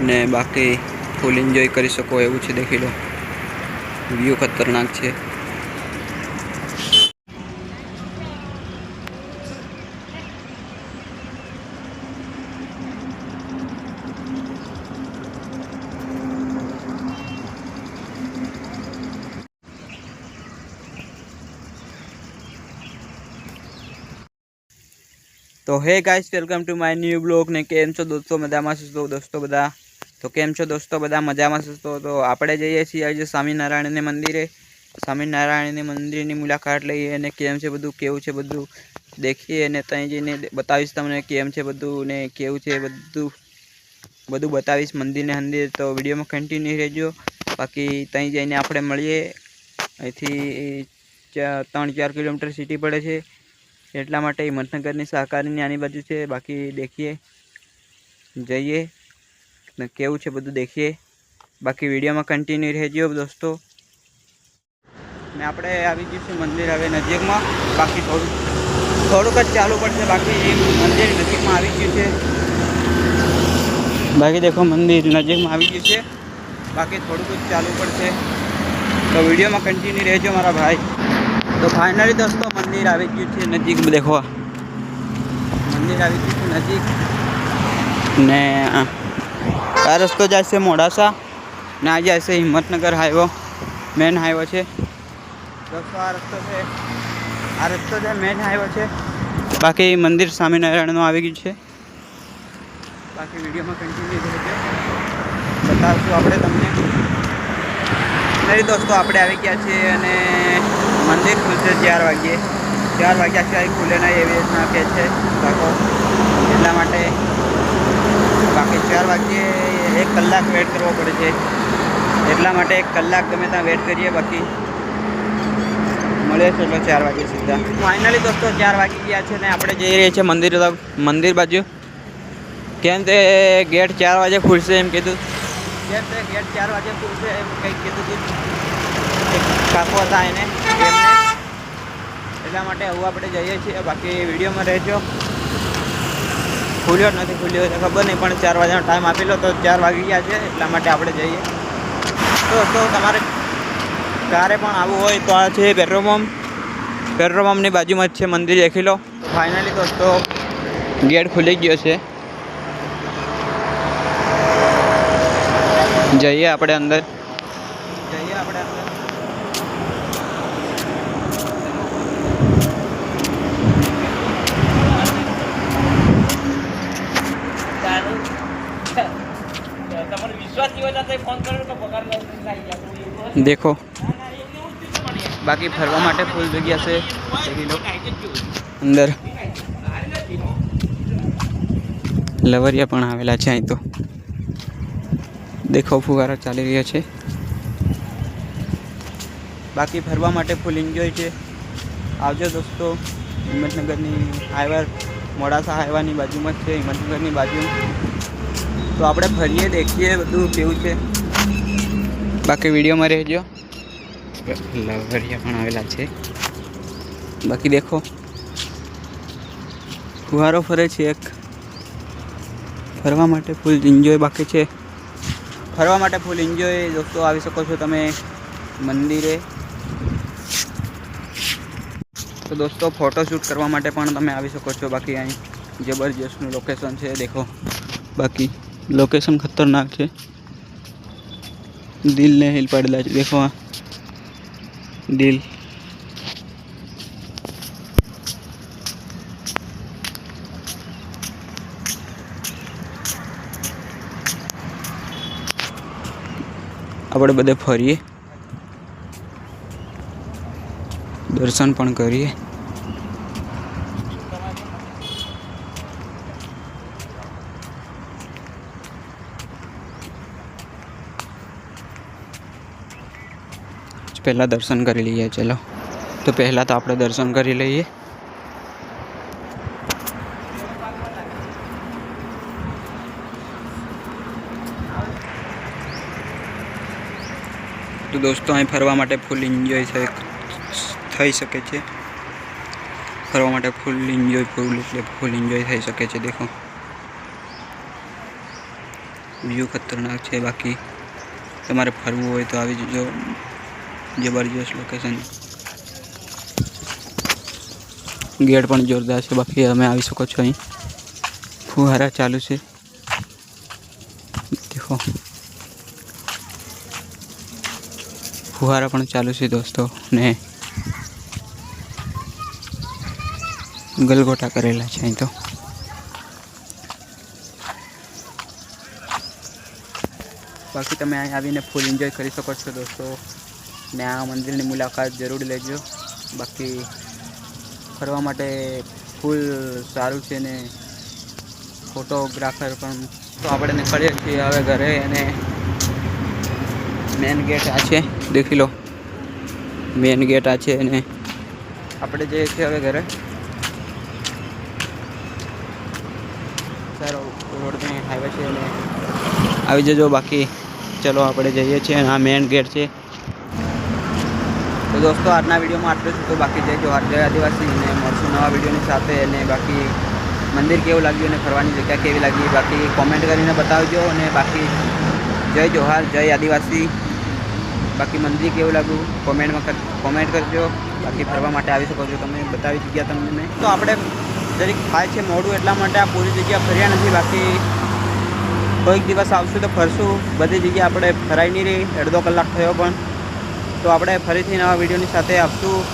ને બાકી full enjoy કરી શકો એવું છે દેખી લો. વ્યૂ ખતરનાક છે. તો hey guys, welcome to my new blog ને કેમ છો દોસ્તો? મજામાં છો? દોસ્તો બધા તો કેમ છો દોસ્તો? બધા મજામાં છો? તો આપણે જઈએ છીએ આજે સ્વામિનારાયણને મંદિરે. સ્વામિનારાયણની મંદિરની મુલાકાત લઈએ અને કેમ છે બધું, કેવું છે બધું દેખીએ અને ત્યાં જઈને બતાવીશ તમને કેમ છે બધું ને કેવું છે બધું. બધું બતાવીશ મંદિરને મંદિર તો વિડીયોમાં કન્ટિન્યુ રહેજો. બાકી ત્યાં જઈને આપણે મળીએ. અહીંથી ત્રણ ચાર કિલોમીટર સિટી પડે છે. એટલા માટે હિંમતનગરની સહકારીની આની બાજુ છે. બાકી દેખીએ. જઈએ. ને કેવું છે બધું દેખીએ. બાકી વિડીયોમાં કન્ટિન્યુ રહેજો દોસ્તો. ને આપણે આવી છે મંદિર હવે નજીકમાં. બાકી થોડું, થોડુંક જ ચાલુ પડશે. બાકી મંદિર નજીકમાં આવી ગયું છે. બાકી દેખો મંદિર નજીકમાં આવી ગયું છે. બાકી થોડુંક જ ચાલુ પડશે. તો વિડીયોમાં કન્ટિન્યુ રહેજો મારા ભાઈ. તો ફાઇનલી દોસ્તો મંદિર આવી ગયું છે નજીક. દેખો મંદિર આવી ગયું છે નજીક. ને આ રસ્તો જાય છે મોડાસા ને આ જાય છે હિંમતનગર હાઈવો મેન હાઈવો છે. દોસ્તો, આ રસ્તો છે. આ રસ્તો છે મેન હાઈવો છે. બાકી મંદિર સ્વામિનારાયણનું આવી ગયું છે. બાકી વિડીયોમાં કન્ટિન્યુ રહેજો બતાવશું આપણે તમને. નહીં દોસ્તો, આપણે આવી ગયા છીએ અને મંદિર ખુલશે ચાર વાગ્યે. ચાર વાગ્યા સિવાય ખુલે નહીં એવી રીતના કહે છે. એટલા માટે બાકી ચાર વાગ્યે એક કલાક વેટ કરવો પડે છે. એટલા માટે એક કલાક ગમે ત્યાં વેટ કરીએ બાકી મળે છે એટલે ચાર વાગે સીધા. ફાઇનલી દોસ્તો ચાર વાગી ગયા છે ને આપણે જઈ રહ્યા છીએ મંદિર મંદિર બાજુ. કેમ તે ગેટ ચાર વાગે ખુલશે એમ કીધું? કેમ તે ગેટ ચાર વાગે ખુલશે એમ કંઈક કીધું હતું એક કાકો હતા એને. એમને એટલા માટે હવે આપણે જઈએ છીએ. બાકી વિડીયોમાં રહેજો. ખુલ્યો નથી, ખુલ્યો તો ખબર નહીં, પણ ચાર વાગ્યાનો ટાઈમ આપેલો તો ચાર વાગી ગયા છે, એટલા માટે આપણે જઈએ. તો તો તમારે કારે પણ આવવું હોય તો આ છે પેટ્રોલ પંપ પેટ્રોલ પંપની બાજુમાં જ છે મંદિર, દેખી લો. ફાઇનલી દોસ્તો ગેટ ખુલી ગયો છે. જઈએ આપણે અંદર જઈએ આપણે અંદર તમારે વિશ્વાસ નહીં હોય તો ફોન કરો તો પગાર લાગી જાય દેખો. બાકી ફરવા માટે ફૂલ જગ્યા છે. અંદર. લવરિયા પણ આવેલા છે અહીં તો. દેખો ફુવારા ચાલી રહ્યા છે. બાકી ફરવા માટે ફૂલ એન્જોય છે. આવજો દોસ્તો. હિંમતનગરની હાઈવા મોડાસા હાઈવાની બાજુમાં જ છે હિંમતનગરની બાજુ. તો આપણે ફરીએ દેખીએ બધું કેવું છે. બાકી વિડીયોમાં રહેજો. લવરિયા પણ આવેલા છે. બાકી દેખો. ફુવારો ફરે છે એક. ફરવા માટે ફૂલ એન્જોય બાકી છે. ફરવા માટે ફૂલ એન્જોય દોસ્તો આવી શકો છો તમે મંદિરે. તો દોસ્તો ફોટોશૂટ કરવા માટે પણ તમે આવી શકો છો બાકી અહીં. જબરજસ્તનું લોકેશન છે દેખો. બાકી લોકેશન ખતરનાક છે. દિલને હિલ પાડેલા છે. દેખો આ. દિલ. આપણે બધે ફરીએ. દર્શન પણ કરીએ. પહેલાં દર્શન કરી લઈએ ચલો તો પહેલાં તો આપણે દર્શન કરી લઈએ તો દોસ્તો અહીં ફરવા માટે ફૂલ એન્જોય થઈ શકે છે. ફરવા માટે ફૂલ એન્જોય ફૂલ એટલે ફૂલ એન્જોય થઈ શકે છે, દેખો. વ્યૂ ખતરનાક છે, બાકી તમારે ફરવું હોય તો આવી જજો જબરજસ્ત લોકેશન ગેટ પણ જોરદાર છે, બાકી તમે આવી શકો છો અહીં. ફુહારા ચાલુ છે. દેખો. ફુહારા પણ ચાલુ છે દોસ્તો, ને ગલગોટા કરેલા છે અહીં તો. બાકી તમે અહીં આવીને ફૂલ એન્જોય કરી શકો છો દોસ્તો. ને આ મંદિરની મુલાકાત જરૂર લેજો. બાકી ફરવા માટે ફૂલ સારું છે ને ફોટોગ્રાફર પણ. તો આપણે નીકળીએ છીએ હવે ઘરે અને મેન ગેટ આ છે. દેખી લો. મેન ગેટ આ છે અને આપણે જઈએ છીએ હવે ઘરે. સારો રોડની હાઈવે છે અને આવી જજો બાકી. ચલો આપણે જઈએ છીએ અને આ મેન ગેટ છે. દોસ્તો, આજના વિડીયોમાં આટલું જ. તો બાકી જય જોહાર જય આદિવાસી અને મળશું નવા વિડીયોની સાથે. અને બાકી મંદિર કેવું લાગ્યું અને ફરવાની જગ્યા કેવી લાગી, બાકી કોમેન્ટ કરીને બતાવજો. અને બાકી જય જોહાર જય આદિવાસી. બાકી મંદિર કેવું લાગ્યું કોમેન્ટમાં કોમેન્ટ કરજો. બાકી ફરવા માટે આવી શકો છો તમે, બતાવી જગ્યા તમને. તો આપણે જરીક થાય છે મોડું, એટલા માટે આ પૂરી જગ્યા ફર્યા નથી. બાકી કોઈક દિવસ આવશું તો ફરશું. બધી જગ્યા આપણે ફરાઈ નહીં રહી. અડધો કલાક થયો પણ. તો આપણે ફરીથી નવા વિડીયોની સાથે આપશું.